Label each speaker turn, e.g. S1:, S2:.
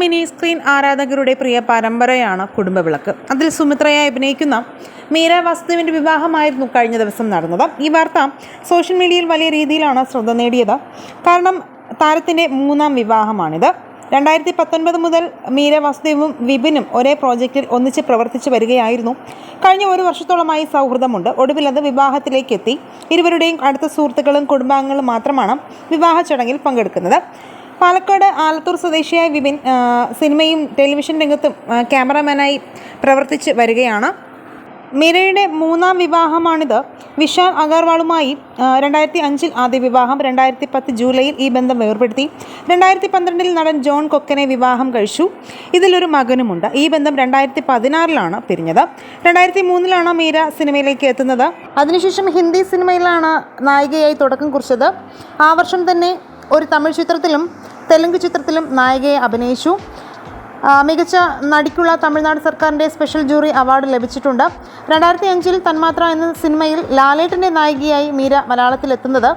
S1: Mini screen ആരാധകരുടെ പ്രിയ പരമ്പരയാണ് കുടുംബവിളക്ക്. അതിൽ സുമിത്രയായി അഭിനയിക്കുന്ന മീര വാസുദേവിന്റെ വിവാഹമായിരുന്നു കഴിഞ്ഞ ദിവസം നടന്നത്. ഈ വാർത്ത സോഷ്യൽ മീഡിയയിൽ വലിയ രീതിയിലാണ് ശ്രദ്ധ നേടിയത്. കാരണം താരത്തിന്റെ മൂന്നാം വിവാഹമാണിത്. രണ്ടായിരത്തി പത്തൊൻപത് മുതൽ മീര വാസുദേവും വിപിനും ഒരേ പ്രോജക്റ്റിൽ ഒന്നിച്ച് പ്രവർത്തിച്ചു വരികയായിരുന്നു. കഴിഞ്ഞ ഒരു വർഷത്തോളമായി സൗഹൃദമുണ്ട്. ഒടുവിൽ അത് വിവാഹത്തിലേക്ക് എത്തി ഇരുവരുടെയും അടുത്ത സുഹൃത്തുക്കളും കുടുംബാംഗങ്ങളും മാത്രമാണ് വിവാഹ ചടങ്ങിൽ പങ്കെടുക്കുന്നത്. പാലക്കാട് ആലത്തൂർ സ്വദേശിയായ വിപിൻ സിനിമയും ടെലിവിഷൻ രംഗത്തും ക്യാമറമാനായി പ്രവർത്തിച്ച് വരികയാണ്. മീരയുടെ മൂന്നാം വിവാഹമാണിത്. വിശാൽ അഗർവാളുമായി രണ്ടായിരത്തി അഞ്ചിൽ ആദ്യ വിവാഹം രണ്ടായിരത്തി പത്ത് ജൂലൈയിൽ ഈ ബന്ധം വേർപെടുത്തി. രണ്ടായിരത്തി പന്ത്രണ്ടിൽ നടൻ ജോൺ കൊക്കനെ വിവാഹം കഴിച്ചു. ഇതിലൊരു മകനുമുണ്ട്. ഈ ബന്ധം രണ്ടായിരത്തി പതിനാറിലാണ് പിരിഞ്ഞത്. രണ്ടായിരത്തി മൂന്നിലാണ് മീര സിനിമയിലേക്ക് എത്തുന്നത്. അതിനുശേഷം ഹിന്ദി സിനിമയിലാണ് നായികയായി തുടക്കം കുറിച്ചത്. ആ വർഷം തന്നെ ഒരു തമിഴ് ചിത്രത്തിലും തെലുങ്ക് ചിത്രത്തിലും നായികയെ അഭിനയിച്ചു. മികച്ച നടിക്കുള്ള തമിഴ്നാട് സർക്കാരിന്റെ സ്പെഷ്യൽ ജൂറി അവാർഡ് ലഭിച്ചിട്ടുണ്ട്. രണ്ടായിരത്തി അഞ്ചിൽ തന്മാത്ര എന്ന സിനിമയിൽ ലാലേട്ടന്റെ നായികയായി മീര മലയാളത്തിലെത്തുന്നത്.